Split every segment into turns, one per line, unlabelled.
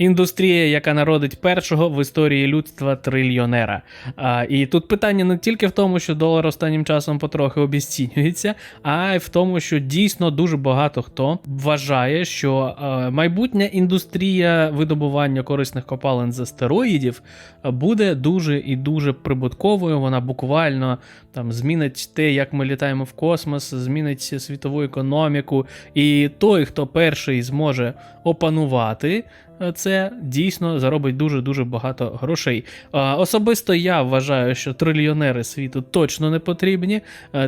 індустрія, яка народить першого в історії людства трильйонера. А, і тут питання не тільки в тому, що долар останнім часом потрохи обіцінюється, а й в тому, що дійсно дуже багато хто вважає, що майбутня індустрія видобування корисних копалин з астероїдів буде дуже і дуже прибутковою. Вона буквально там змінить те, як ми літаємо в космос, змінить світову економіку. І той, хто перший зможе опанувати це, дійсно заробить дуже дуже багато грошей. Особисто я вважаю, що трильйонери світу точно не потрібні.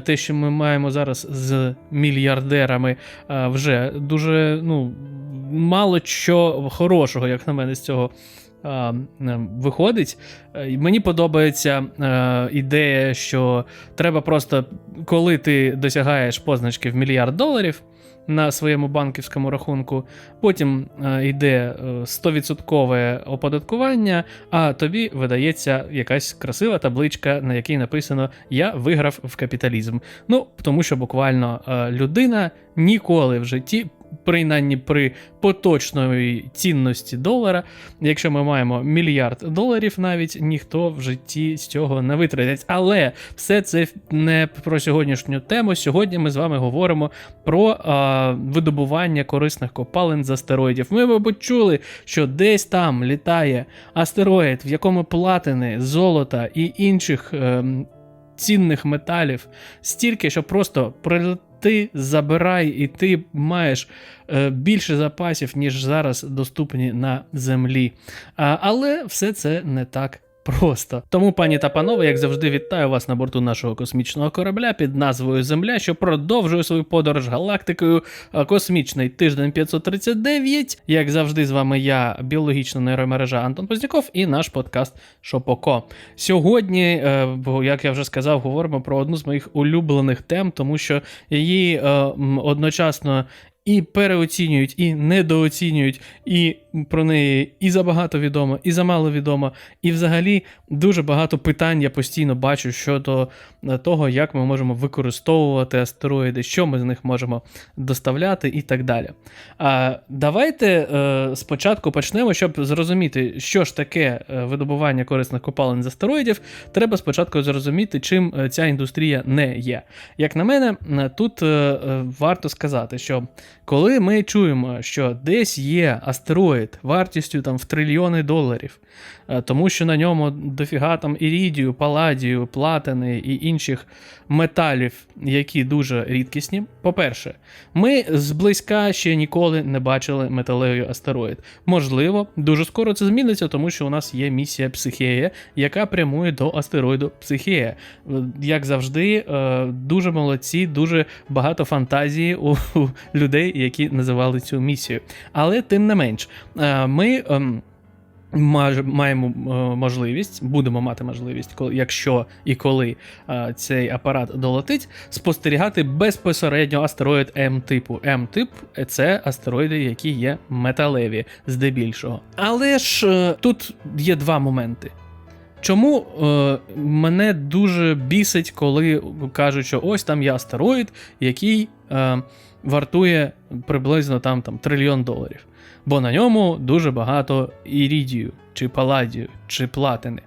Те, що ми маємо зараз з мільярдерами, вже дуже ну, мало що хорошого, як на мене, з цього. Виходить, мені подобається ідея, що треба просто, коли ти досягаєш позначки в мільярд доларів на своєму банківському рахунку, потім е, йде е, 100% оподаткування, а тобі видається якась красива табличка, на якій написано Я виграв в капіталізм. Ну, тому що буквально е, людина ніколи в житті. Принаймні при поточної цінності долара, якщо ми маємо мільярд доларів, навіть ніхто в житті з цього не витратить. Але все це не про сьогоднішню тему. Сьогодні ми з вами говоримо про а, видобування корисних копалин з астероїдів. Ми, мабуть, чули, що десь там літає астероїд, в якому платини, золота і інших ем, цінних металів стільки, що просто прилети, забирай, і ти маєш е, більше запасів, ніж зараз доступні на землі. Але все це не так. Просто тому, пані та панове, як завжди, вітаю вас на борту нашого космічного корабля під назвою Земля, що продовжує свою подорож галактикою Космічний тиждень 539. Як завжди, з вами я, біологічна нейромережа Антон Позняков, і наш подкаст Шопоко. Сьогодні, е, як я вже сказав, говоримо про одну з моїх улюблених тем, тому що її е, одночасно і переоцінюють, і недооцінюють, і про неї і забагато відомо, і замало відомо. І взагалі дуже багато питань я постійно бачу щодо е, того, як ми можемо використовувати астероїди, що ми з них можемо доставляти і так далі. А давайте е, спочатку почнемо, щоб зрозуміти, що ж таке е, видобування корисних копалин з астероїдів. Треба спочатку зрозуміти, чим ця індустрія не є. Як на мене, тут варто сказати, що коли ми чуємо, що десь є астероїд вартістю там в трильйони доларів, е, тому що на ньому дофіга там ірідію, паладію, платини і інших металів, які дуже рідкісні. По-перше, ми зблизька ще ніколи не бачили металевий астероїд. Можливо, дуже скоро це зміниться, тому що у нас є місія Психея, яка прямує до астероїду Психея. Е, Як завжди, е, дуже молодці, дуже багато фантазії у у людей, які називали цю місію. Але тим не менш, е, ми. ем, Маємо е, можливість, будемо мати можливість, якщо і коли е, цей апарат долетить, спостерігати безпосередньо астероїд М-типу. М-тип це астероїди, які є металеві здебільшого. Але ж тут є два моменти. Чому е, мене дуже бісить, коли кажуть, що ось там є астероїд, який е, вартує приблизно там, там трильйон доларів. Бо на ньому дуже багато ірідію, чи паладію, чи платини.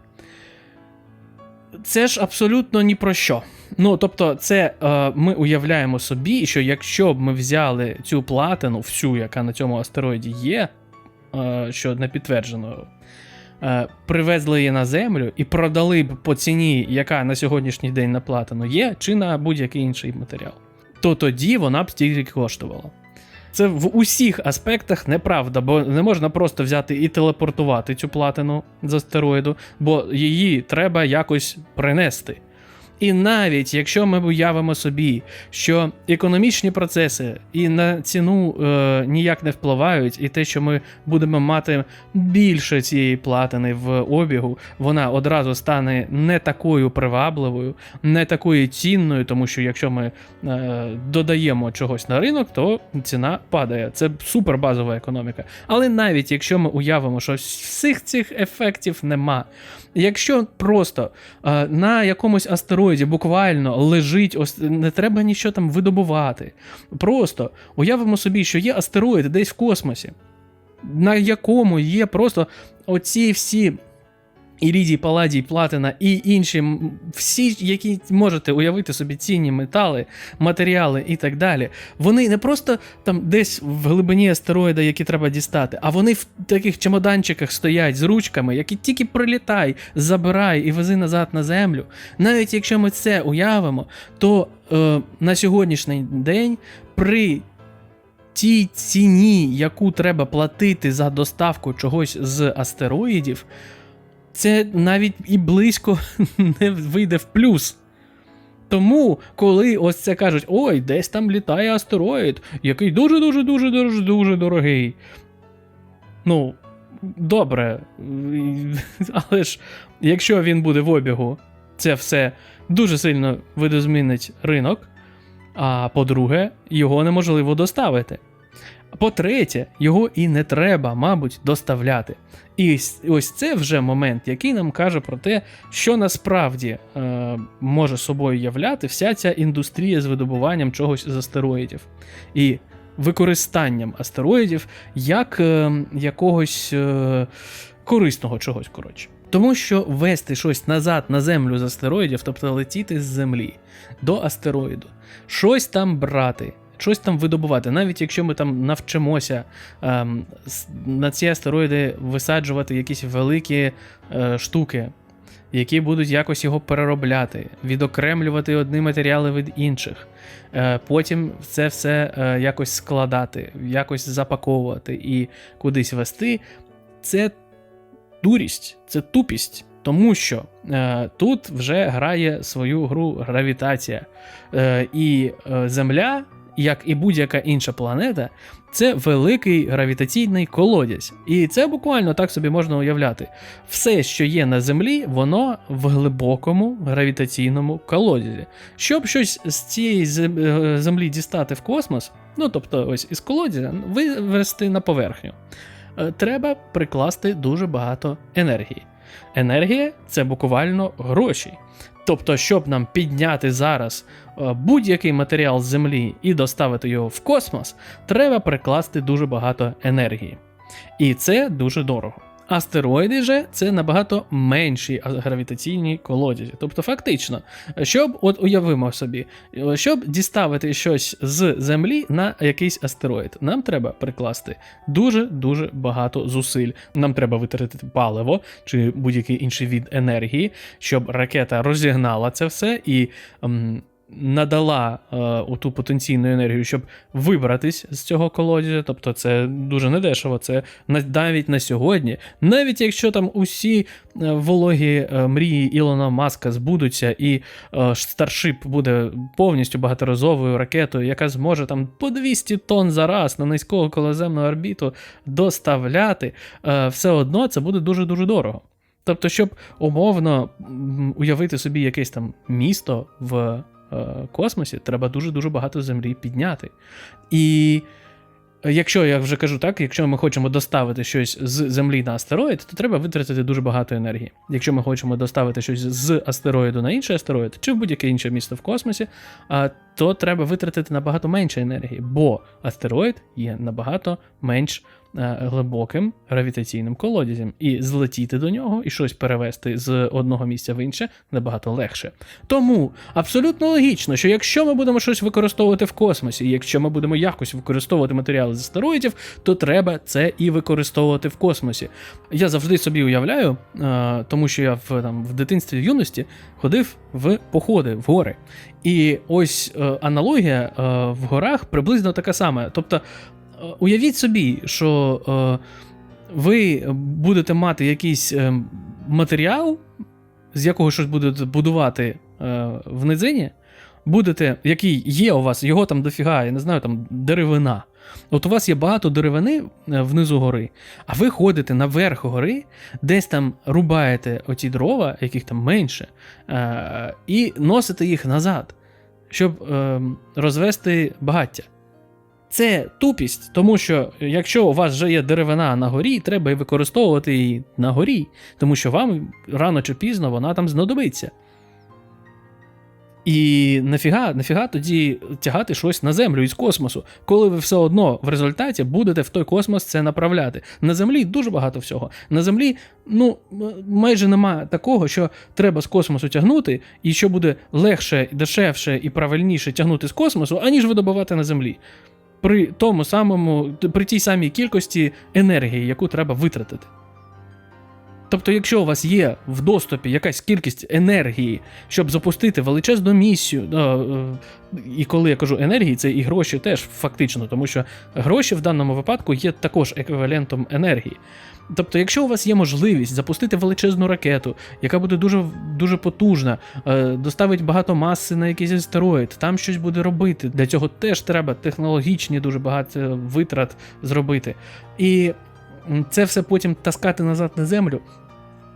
Це ж абсолютно ні про що. Ну, тобто, це е, ми уявляємо собі, що якщо б ми взяли цю платину, всю, яка на цьому астероїді є, е, що не підтверджено, е, привезли її на землю і продали б по ціні, яка на сьогоднішній день на платину є, чи на будь-який інший матеріал, то тоді вона б стільки коштувала. Це в усіх аспектах неправда, бо не можна просто взяти і телепортувати цю платину з астероїду, бо її треба якось принести. І навіть якщо ми уявимо собі, що економічні процеси і на ціну е, ніяк не впливають, і те, що ми будемо мати більше цієї платини в обігу, вона одразу стане не такою привабливою, не такою цінною, тому що якщо ми е, додаємо чогось на ринок, то ціна падає. Це супер базова економіка. Але навіть якщо ми уявимо, що всіх цих ефектів нема, якщо просто е, на якомусь астероїді буквально лежить, ось не треба нічого там видобувати. Просто уявимо собі, що є астероїд десь в космосі. на якому є просто оці всі. Ірідій, паладій, платина і інші, всі, які можете уявити собі цінні метали, матеріали і так далі, вони не просто там десь в глибині астероїда, які треба дістати, а вони в таких чемоданчиках стоять з ручками, які тільки прилітай, забирай і вези назад на землю. Навіть якщо ми це уявимо, то е, на сьогоднішній день при тій ціні, яку треба платити за доставку чогось з астероїдів, це навіть і близько не вийде в плюс. Тому, коли ось це кажуть, ой, десь там літає астероїд, який дуже-дуже дуже дуже дуже дорогий. Ну, добре. Але ж якщо він буде в обігу, це все дуже сильно видозмінить ринок. А по-друге, його неможливо доставити. По-третє, його і не треба, мабуть, доставляти. І ось- це вже момент, який нам каже про те, що насправді е, може собою являти вся ця індустрія з видобуванням чогось з астероїдів і використанням астероїдів як е, якогось е, корисного чогось, коротше. Тому що вести щось назад на землю з астероїдів, тобто летіти з землі до астероїду, щось там брати, щось там видобувати, навіть якщо ми там навчимося ем, на ці астероїди висаджувати якісь великі е, штуки, які будуть якось його переробляти, відокремлювати одні матеріали від інших, е, потім це все е, якось складати, якось запаковувати і кудись вести. Це дурість, це тупість. Тому що е, тут вже грає свою гру гравітація. Е, і е, Земля, як і будь-яка інша планета, це великий гравітаційний колодязь. І це буквально так собі можна уявляти. Все, що є на Землі, воно в глибокому гравітаційному колодязі. Щоб щось з цієї е, землі дістати в космос, ну тобто ось із колодязя, вивести на поверхню, е, треба прикласти дуже багато енергії. Енергія це буквально гроші. Тобто, щоб нам підняти зараз будь-який матеріал з Землі і доставити його в космос, треба прикласти дуже багато енергії. І це дуже дорого. Астероїди же це набагато менші гравітаційні колодязі. Тобто, фактично, щоб от уявимо собі, е, щоб діставити щось з Землі на якийсь астероїд, нам треба прикласти дуже дуже багато зусиль. Нам треба витратити паливо чи будь-який інший від енергії, щоб ракета розігнала це все і. ем, Надала е, оту потенційну енергію, щоб вибратись з цього колодязя. Тобто це дуже недешево. Це навіть на сьогодні, навіть якщо там усі е, вологі е, мрії Ілона Маска збудуться, і е, Starship буде повністю багаторазовою ракетою, яка зможе там по 200 тонн за раз на низьку околоземну орбіту доставляти, е, все одно це буде дуже дуже дорого. Тобто, щоб умовно уявити собі якесь там місто в космосі, треба дуже-дуже багато землі підняти. І якщо я вже кажу так, якщо ми хочемо доставити щось з Землі на астероїд, то треба витратити дуже багато енергії. Якщо ми хочемо доставити щось з астероїду на інший астероїд, чи в будь-яке інше місто в космосі, то треба витратити набагато менше енергії, бо астероїд є набагато менш е, глибоким гравітаційним колодязем, і злетіти до нього і щось перевести з одного місця в інше набагато легше. Тому абсолютно логічно, що якщо ми будемо щось використовувати в космосі, і якщо ми будемо якось використовувати матеріали з астероїдів, то треба це і використовувати в космосі. Я завжди собі уявляю, е, тому що я в, там, в дитинстві в юності ходив в походи в гори. І ось е, аналогія е, в горах приблизно така сама. Тобто, е, уявіть собі, що е, ви будете мати якийсь е, матеріал, з якого щось будете будувати е, в низині, будете, який є у вас, його там дофіга, я не знаю, там деревина. От у вас є багато деревини е, внизу гори, а ви ходите наверх гори, десь там рубаєте оці дрова, яких там менше, е, і носите їх назад, щоб е, розвести багаття. Це тупість, тому що якщо у вас вже є деревина на горі, треба і використовувати її на горі, тому що вам рано чи пізно вона там знадобиться. І нафіга, нафіга тоді тягати щось на землю із космосу, коли ви все одно в результаті будете в той космос це направляти. На землі дуже багато всього. На землі, ну майже нема такого, що треба з космосу тягнути, і що буде легше, дешевше і правильніше тягнути з космосу, аніж видобувати на землі. При тому самому, при тій самій кількості енергії, яку треба витратити. Тобто, якщо у вас є в доступі якась кількість енергії, щоб запустити величезну місію, е, е, і коли я кажу енергії, це і гроші теж фактично, тому що гроші в даному випадку є також еквівалентом енергії. Тобто, якщо у вас є можливість запустити величезну ракету, яка буде дуже дуже потужна, е, доставить багато маси на якийсь астероїд, там щось буде робити. Для цього теж треба технологічні дуже багато витрат зробити. І це все потім таскати назад на землю.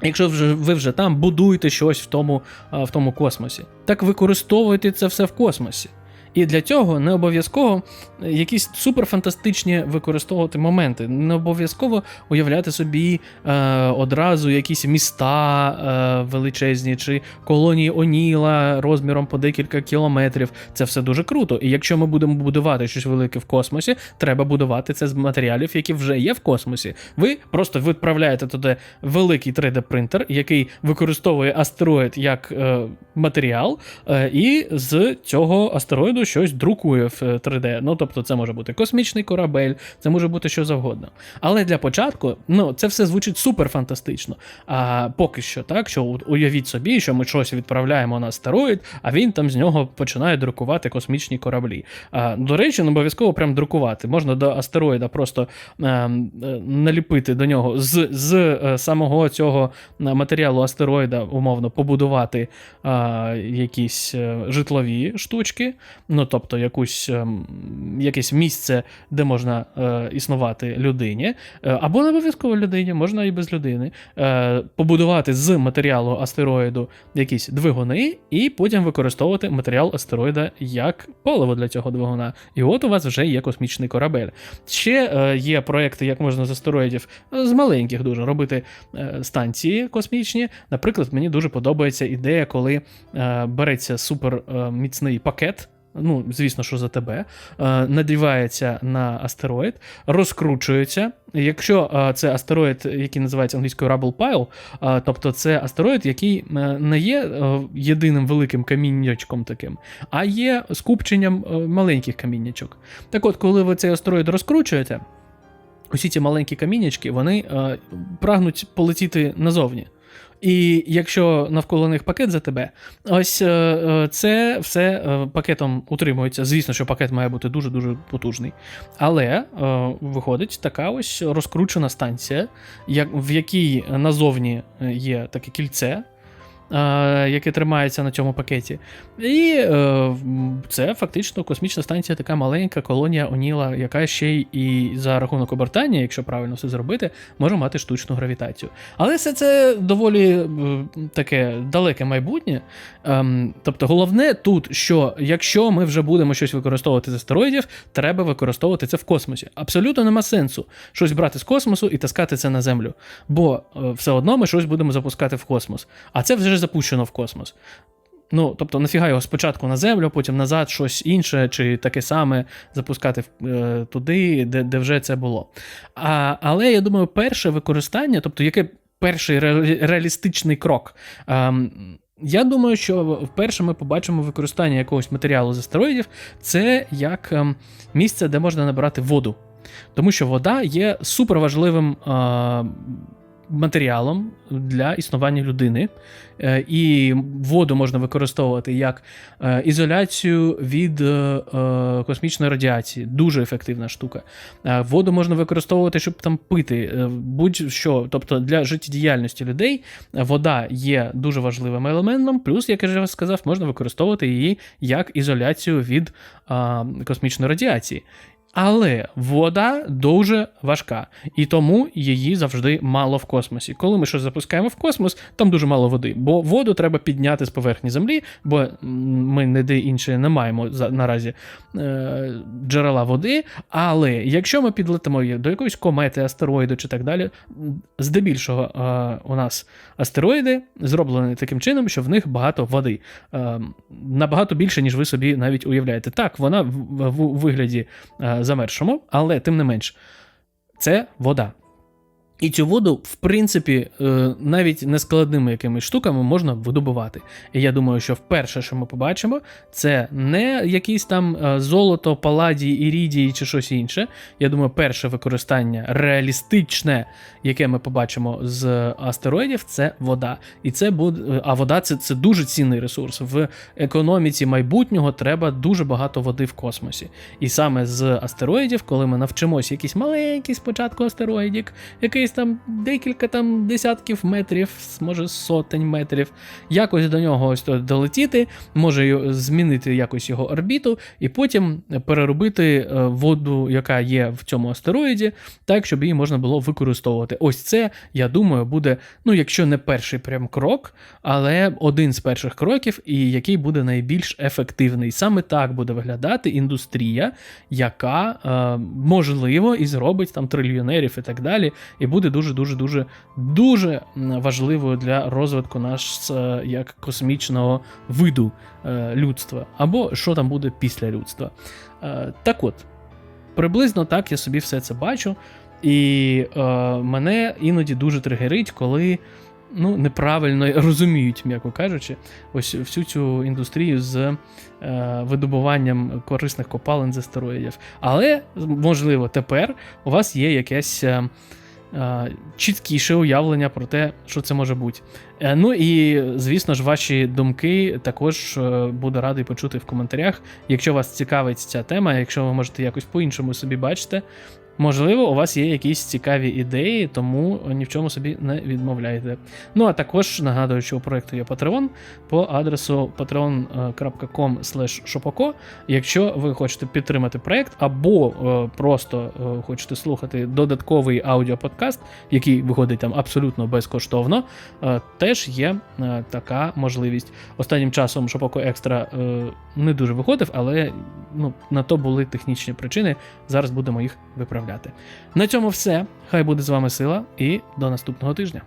Якщо вже ви вже там будуєте щось в тому, в тому космосі, так використовуйте це все в космосі. І для цього не обов'язково е, якісь суперфантастичні використовувати моменти. Не обов'язково уявляти собі е, одразу якісь міста е, величезні чи колонії Оніла розміром по декілька кілометрів. Це все дуже круто. І якщо ми будемо будувати щось велике в космосі, треба будувати це з матеріалів, які вже є в космосі. Ви просто відправляєте туди великий 3D-принтер, який використовує астероїд як е, матеріал, е, і з цього астероїду щось друкує в е, 3D. Ну тобто, це може бути космічний корабель, це може бути що завгодно. Але для початку, ну це все звучить супер фантастично. А поки що, так що уявіть собі, що ми щось відправляємо на астероїд, а він там з нього починає друкувати космічні кораблі. А, до речі, не обов'язково прям друкувати. Можна до астероїда просто е, е, наліпити до нього з, з е, самого цього е, матеріалу астероїда, умовно, побудувати е, якісь е, житлові штучки, ну тобто якусь, ем, якесь місце, де можна е, існувати людині, е, або не обов'язково людині, можна і без людини, е, побудувати з матеріалу астероїду якісь двигуни, і потім використовувати матеріал астероїда як паливо для цього двигуна. І от у вас вже є космічний корабель. Ще е, є проекти, як можна з астероїдів е, з маленьких дуже робити е, станції космічні. Наприклад, мені дуже подобається ідея, коли е, береться супер е, міцний пакет. Ну, звісно, що за тебе, е, надівається на астероїд, розкручується. Якщо е, це астероїд, який називається англійською Rubble Pile, е, тобто це астероїд, який не є єдиним великим каміннячком таким, а є скупченням маленьких каміннячок. Так от, коли ви цей астероїд розкручуєте, усі ці маленькі каміннячки вони прагнуть полетіти назовні. І якщо навколо них пакет за тебе, ось е, е, це все е, пакетом утримується. Звісно, що пакет має бути дуже-дуже потужний. Але виходить така ось розкручена станція, в якій назовні є таке кільце. Е, Яке тримається на цьому пакеті. І е, це фактично космічна станція, така маленька колонія Оніла, яка ще й і за рахунок обертання, якщо правильно все зробити, може мати штучну гравітацію. Але все це доволі е, таке далеке майбутнє. Ем, тобто, головне тут, що якщо ми вже будемо щось використовувати з астероїдів, треба використовувати це в космосі. Абсолютно нема сенсу щось брати з космосу і таскати це на землю. Бо все одно ми щось будемо запускати в космос. А це вже запущено в космос. Ну, тобто, нафіга його спочатку на землю, потім назад щось інше, чи таке саме запускати е, туди, де, де вже це було. А, але я думаю, перше використання, тобто, яке перший ре- реалістичний крок. Ем, я думаю, що вперше ми побачимо використання якогось матеріалу з астероїдів, це як ем, місце, де можна набирати воду. Тому що вода є суперважливим е, матеріалом для існування людини. Е, і воду можна використовувати як е, ізоляцію від е, космічної радіації. Дуже ефективна штука. Воду можна використовувати, щоб там пити. Будь-що. Тобто для життєдіяльності людей вода є дуже важливим елементом. Плюс, як я вже сказав, можна використовувати її як ізоляцію від космічної радіації. Але вода дуже важка, і тому її завжди мало в космосі. Коли ми щось запускаємо в космос, там дуже мало води, бо воду треба підняти з поверхні землі, бо ми ніде інше не маємо наразі е, джерела води. Але якщо ми підлетимо до якоїсь комети, астероїду чи так далі, здебільшого е, у нас астероїди зроблені таким чином, що в них багато води. Е, набагато більше, ніж ви собі навіть уявляєте. Так, вона в, в, в вигляді е, замершому, але тим не менш, це вода. І цю воду, в принципі, е, навіть нескладними якимись штуками можна видобувати. І я думаю, що вперше, що ми побачимо, це не якісь там е, золото, паладій, ірідій чи щось інше. Я думаю, перше використання реалістичне, яке ми побачимо з астероїдів, це вода. І це буде, а вода це, це дуже цінний ресурс. В економіці майбутнього треба дуже багато води в космосі. І саме з астероїдів, коли ми навчимося якийсь маленький спочатку астероїдік, якийсь там декілька там десятків метрів, може сотень метрів, якось до нього ось долетіти, може змінити якось його орбіту, і потім переробити е, воду, яка є в цьому астероїді, так, щоб її можна було використовувати. Ось це, я думаю, буде, ну, якщо не перший прям крок, але один з перших кроків, і який буде найбільш ефективний. Саме так буде виглядати індустрія, яка е, можливо і зробить там трильйонерів і так далі, і буде дуже дуже дуже дуже важливою для розвитку нас е, як космічного виду е, людства, або що там буде після людства. Е, так от, приблизно так я собі все це бачу, і мене іноді дуже тригерить, коли. Ну, неправильно розуміють, м'яко кажучи, ось всю цю індустрію з е, видобуванням корисних копалин з астероїдів. Але, можливо, тепер у вас є якесь е, чіткіше уявлення про те, що це може бути. Е, ну і, звісно ж, ваші думки також е, буду радий почути в коментарях. Якщо вас цікавить ця тема, якщо ви можете якось по-іншому собі бачити, можливо, у вас є якісь цікаві ідеї, тому ні в чому собі не відмовляйте. Ну а також нагадую, що у проекту є Patreon по адресу patreon.com shopoko. Якщо ви хочете підтримати проект, або е, просто е, хочете слухати додатковий аудіоподкаст, який виходить там абсолютно безкоштовно, е, теж є е, така можливість. Останнім часом Shopoko Extra е, не дуже виходив, але ну, на то були технічні причини. Зараз будемо їх виправляти. На цьому все. Хай буде з вами сила, і до наступного тижня.